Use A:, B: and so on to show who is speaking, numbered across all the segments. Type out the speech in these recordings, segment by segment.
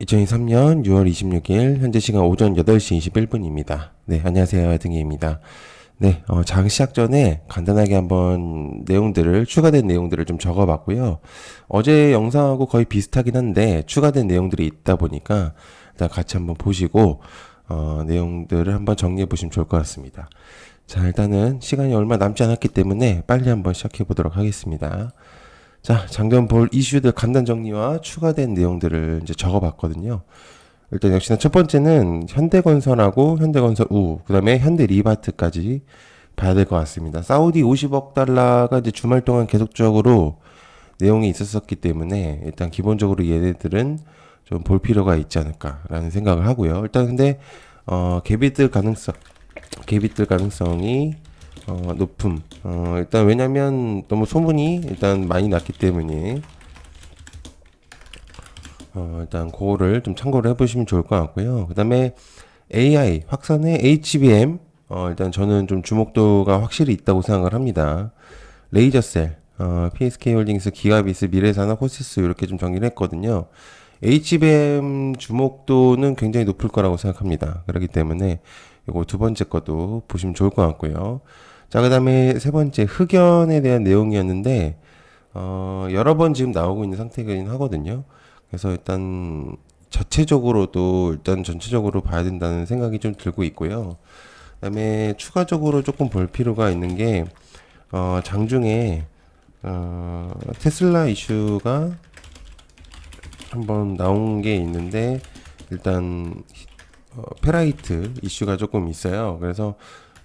A: 2023년 6월 26일 현재 시간 오전 8시 21분입니다. 네, 안녕하세요. 등희입니다. 네, 어, 장 시작 전에 간단하게 한번 내용들을 추가된 내용들을 좀 적어봤고요. 어제 영상하고 거의 비슷하긴 한데 추가된 내용들이 있다 보니까 일단 같이 한번 보시고 어, 내용들을 한번 정리해 보시면 좋을 것 같습니다. 자, 일단은 시간이 얼마 남지 않았기 때문에 빨리 한번 시작해 보도록 하겠습니다. 자, 장전 볼 이슈들 간단 정리와 추가된 내용들을 이제 적어봤거든요. 일단 역시나 첫 번째는 현대건설하고 현대건설 우, 그 다음에 현대리바트까지 봐야 될 것 같습니다. 사우디 50억 달러가 이제 주말 동안 계속적으로 내용이 있었었기 때문에 일단 기본적으로 얘네들은 좀 볼 필요가 있지 않을까라는 생각을 하고요. 일단 근데 어, 개비들 가능성, 개비들 가능성이 어, 높음. 어, 일단 왜냐면 너무 소문이 일단 많이 났기 때문에 어, 일단 그거를 좀 참고를 해보시면 좋을 것 같고요. 그 다음에 AI 확산의 HBM 어, 일단 저는 좀 주목도가 확실히 있다고 생각을 합니다. 레이저셀 어, PSK홀딩스, 기가비스, 미래산업, 호시스 이렇게 좀 정리를 했거든요. HBM 주목도는 굉장히 높을 거라고 생각합니다. 그렇기 때문에 이거 두 번째 것도 보시면 좋을 것 같고요. 자, 그 다음에 세 번째, 흑연에 대한 내용이었는데, 어, 여러 번 지금 나오고 있는 상태긴 하거든요. 그래서 일단, 자체적으로도, 일단 전체적으로 봐야 된다는 생각이 좀 들고 있고요. 그 다음에 추가적으로 조금 볼 필요가 있는 게, 어, 장중에, 어, 테슬라 이슈가 한번 나온 게 있는데, 일단, 어, 페라이트 이슈가 조금 있어요. 그래서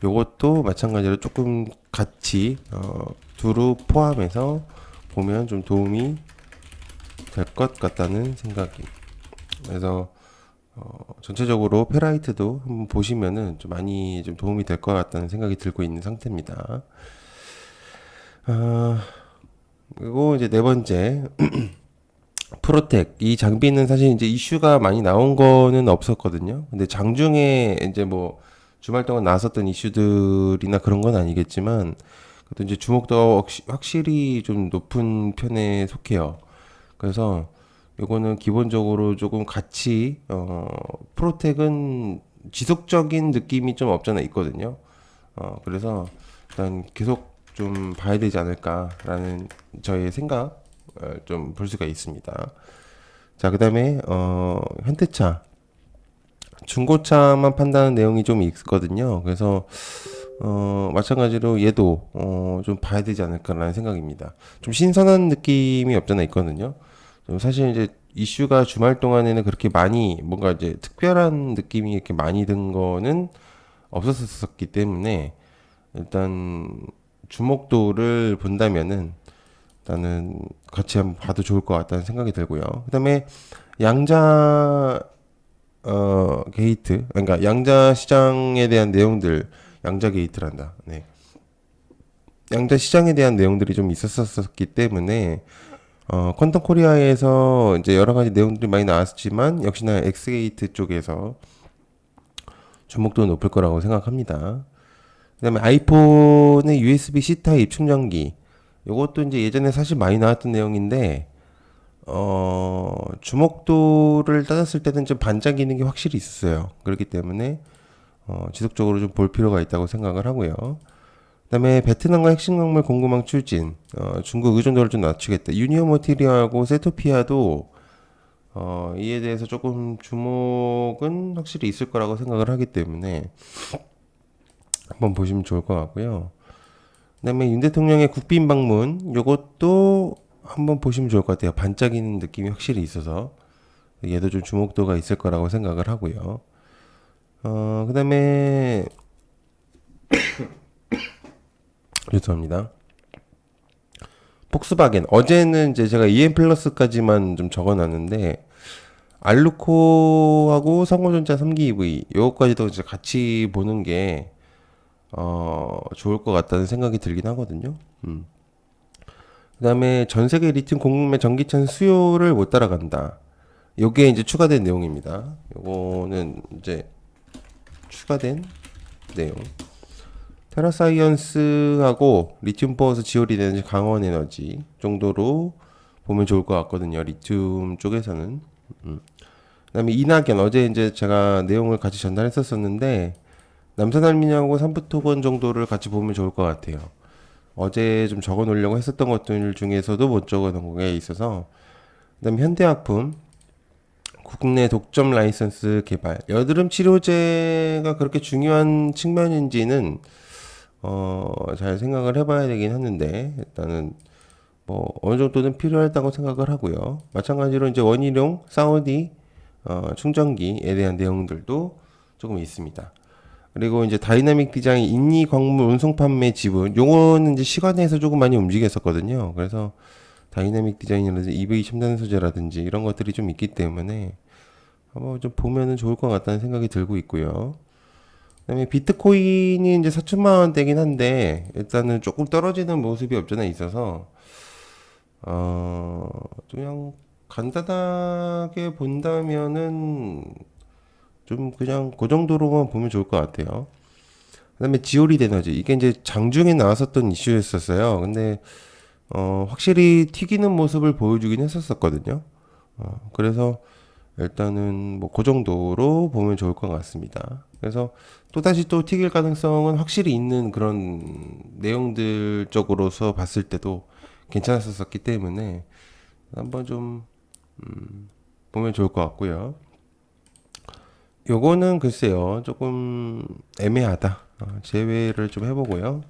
A: 요것도 마찬가지로 조금 같이 어, 두루 포함해서 보면 좀 도움이 될 것 같다는 생각이. 그래서 어, 전체적으로 페라이트도 한번 보시면은 좀 많이 좀 도움이 될 것 같다는 생각이 들고 있는 상태입니다. 아, 그리고 이제 네 번째 프로텍 이 장비는 사실 이제 이슈가 많이 나온 거는 없었거든요. 근데 장중에 이제 뭐 주말 동안 나왔었던 이슈들이나 그런 건 아니겠지만 그래도 이제 주목도가 확실히 좀 높은 편에 속해요. 그래서 요거는 기본적으로 조금 같이 어 프로텍은 지속적인 느낌이 좀 없잖아 있거든요. 어 그래서 일단 계속 좀 봐야 되지 않을까라는 저의 생각 좀 볼 수가 있습니다. 자, 그 다음에 어 현대차 중고차만 판다는 내용이 좀 있거든요. 그래서 어, 마찬가지로 얘도 어, 좀 봐야 되지 않을까라는 생각입니다. 좀 신선한 느낌이 없잖아 있거든요. 좀 사실 이제 이슈가 주말 동안에는 그렇게 많이 뭔가 이제 특별한 느낌이 이렇게 많이 든 거는 없었었기 때문에 일단 주목도를 본다면은 일단은 같이 한번 봐도 좋을 것 같다는 생각이 들고요. 그다음에 양자 어, 게이트, 그러니까 양자 시장에 대한 내용들, 양자 게이트란다. 네. 양자 시장에 대한 내용들이 좀 있었었기 때문에 어, 퀀텀 코리아에서 이제 여러 가지 내용들이 많이 나왔지만 역시나 엑스게이트 쪽에서 주목도 높을 거라고 생각합니다. 그다음에 아이폰의 USB-C 타입 충전기. 이것도 이제 예전에 사실 많이 나왔던 내용인데 어, 주목도를 따졌을 때는 좀 반짝이는 게 확실히 있었어요. 그렇기 때문에 어, 지속적으로 좀 볼 필요가 있다고 생각을 하고요. 그다음에 베트남과 핵심 광물 공급망 추진, 어, 중국 의존도를 좀 낮추겠다. 유니온 모티리하고 세토피아도 어, 이에 대해서 조금 주목은 확실히 있을 거라고 생각을 하기 때문에 한번 보시면 좋을 것 같고요. 그다음에 윤 대통령의 국빈 방문, 요것도 한번 보시면 좋을 것 같아요. 반짝이는 느낌이 확실히 있어서 얘도 좀 주목도가 있을 거라고 생각을 하고요. 어, 그 다음에 죄송합니다. 폭스바겐 어제는 이제 제가 EM 플러스까지만 좀 적어놨는데 알루코하고 성호전자 3기 EV 요거까지도 이제 같이 보는 게 어, 좋을 것 같다는 생각이 들긴 하거든요. 음. 그다음에 전 세계 리튬 공급의 전기차 수요를 못 따라간다. 요게 이제 추가된 내용입니다. 요거는 이제 추가된 내용. 테라사이언스하고 리튬 포어스 지올이 되는 강원 에너지 정도로 보면 좋을 것 같거든요. 리튬 쪽에서는. 음. 그다음에 이낙연 어제 이제 제가 내용을 같이 전달했었었는데 남산알미냐하고 삼부토건 정도를 같이 보면 좋을 것 같아요. 어제 좀 적어 놓으려고 했었던 것들 중에서도 못 적어 놓은 게 있어서 그다음에 현대약품 국내 독점 라이선스 개발 여드름 치료제가 그렇게 중요한 측면인지는 어 잘 생각을 해봐야 되긴 하는데 일단은 뭐 어느 정도는 필요하다고 생각을 하고요. 마찬가지로 이제 원희룡 사우디 어, 충전기에 대한 내용들도 조금 있습니다. 그리고 이제 다이나믹 디자인 인니 광물 운송 판매 지분 요거는 이제 시간에서 조금 많이 움직였었거든요. 그래서 다이나믹 디자인이라든지 EV 첨단 소재라든지 이런 것들이 좀 있기 때문에 한번 좀 보면은 좋을 것 같다는 생각이 들고 있고요. 그다음에 비트코인이 이제 4천만 원대긴 한데 일단은 조금 떨어지는 모습이 없잖아 있어서 어 그냥 간단하게 본다면은 좀 그냥 그 정도로만 보면 좋을 것 같아요. 그다음에 지오리 에너지 이게 이제 장중에 나왔었던 이슈였었어요. 근데 어 확실히 튀기는 모습을 보여주긴 했었었거든요. 어 그래서 일단은 뭐 그 정도로 보면 좋을 것 같습니다. 그래서 또 다시 또 튀길 가능성은 확실히 있는 그런 내용들 쪽으로서 봤을 때도 괜찮았었기 때문에 한번 좀 음, 보면 좋을 것 같고요. 요거는 글쎄요 조금 애매하다 어, 제외를 좀 해보고요.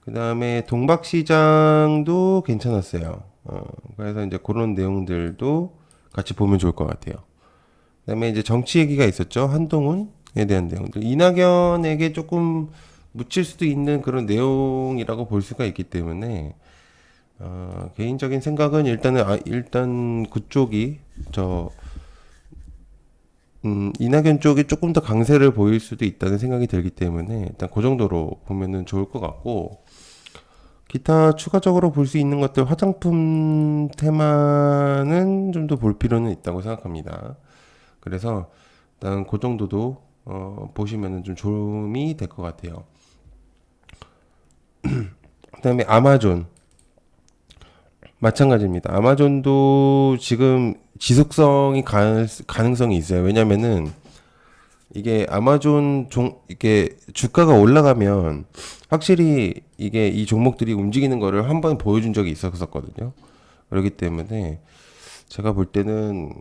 A: 그 다음에 동박시장도 괜찮았어요. 어, 그래서 이제 그런 내용들도 같이 보면 좋을 것 같아요. 그 다음에 이제 정치 얘기가 있었죠. 한동훈에 대한 내용들. 이낙연에게 조금 묻힐 수도 있는 그런 내용이라고 볼 수가 있기 때문에 어, 개인적인 생각은 일단은 아, 일단 그쪽이 저 음, 이낙연 쪽이 조금 더 강세를 보일 수도 있다는 생각이 들기 때문에 일단 그 정도로 보면은 좋을 것 같고 기타 추가적으로 볼 수 있는 것들 화장품 테마는 좀 더 볼 필요는 있다고 생각합니다. 그래서 일단 그 정도도 어, 보시면은 좀 도움이 될 것 같아요. 그다음에 아마존 마찬가지입니다. 아마존도 지금 지속성이 가, 가능 성이 있어요. 왜냐면은 이게 아마존 종 이게 주가가 올라가면 확실히 이게 이 종목들이 움직이는 거를 한 번 보여준 적이 있었었거든요. 그렇기 때문에 제가 볼 때는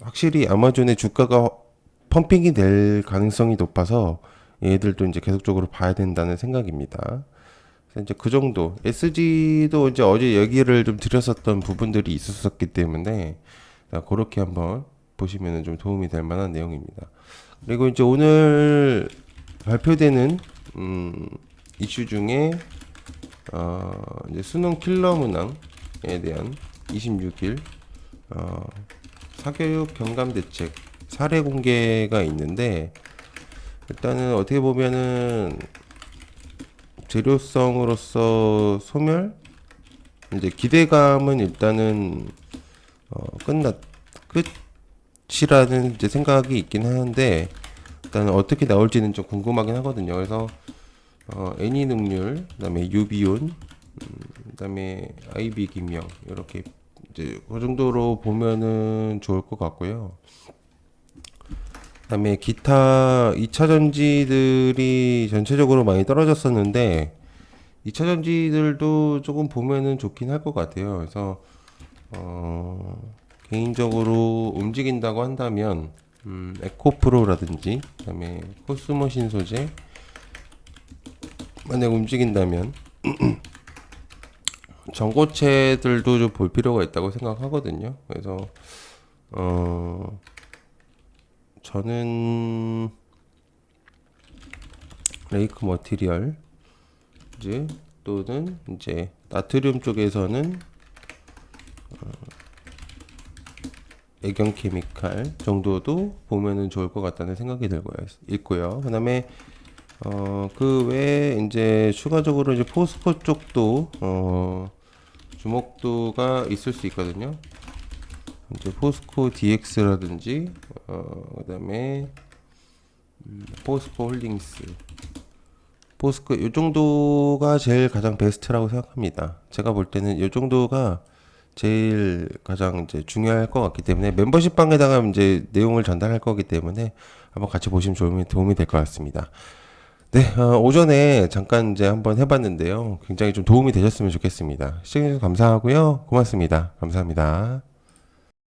A: 확실히 아마존의 주가가 펌핑이 될 가능성이 높아서 얘들도 이제 계속적으로 봐야 된다는 생각입니다. 그래서 이제 그 정도 SG도 이제 어제 얘기를 좀 드렸었던 부분들이 있었었기 때문에 그렇게 한번 보시면 좀 도움이 될 만한 내용입니다. 그리고 이제 오늘 발표되는 음, 이슈 중에 어, 이제 수능 킬러 문항에 대한 26일 어, 사교육 경감 대책 사례 공개가 있는데 일단은 어떻게 보면은 재료성으로서 소멸 이제 기대감은 일단은 어, 끝났 끝이라는 이제 생각이 있긴 하는데 일단 어떻게 나올지는 좀 궁금하긴 하거든요. 그래서 어, 애니 능률, 그다음에 유비온, 음, 그다음에 아이비 김영 이렇게 이제 그 정도로 보면은 좋을 것 같고요. 그다음에 기타 2차 전지들이 전체적으로 많이 떨어졌었는데 2차 전지들도 조금 보면은 좋긴 할 것 같아요. 그래서 어 개인적으로 움직인다고 한다면 음 에코프로라든지 그다음에 코스모 신 소재 만약 움직인다면 전고체들도 좀 볼 필요가 있다고 생각하거든요. 그래서 어 저는 레이크 머티리얼 이제 또는 이제 나트륨 쪽에서는 애경 케미칼 정도도 보면은 좋을 것 같다는 생각이 들고요. 있고요. 그다음에 어, 그 외에 이제 추가적으로 이제 포스코 쪽도 어, 주목도가 있을 수 있거든요. 이제 포스코 DX라든지 어, 그다음에 음, 포스코 홀딩스 포스코 요 정도가 제일 가장 베스트라고 생각합니다. 제가 볼 때는 요 정도가 제일 가장 이제 중요할 것 같기 때문에 멤버십 방에다가 이제 내용을 전달할 거기 때문에 한번 같이 보시면 도움이, 도움이 될 것 같습니다. 네, 어, 오전에 잠깐 이제 한번 해봤는데요. 굉장히 좀 도움이 되셨으면 좋겠습니다. 시청해주셔서 감사하고요. 고맙습니다. 감사합니다.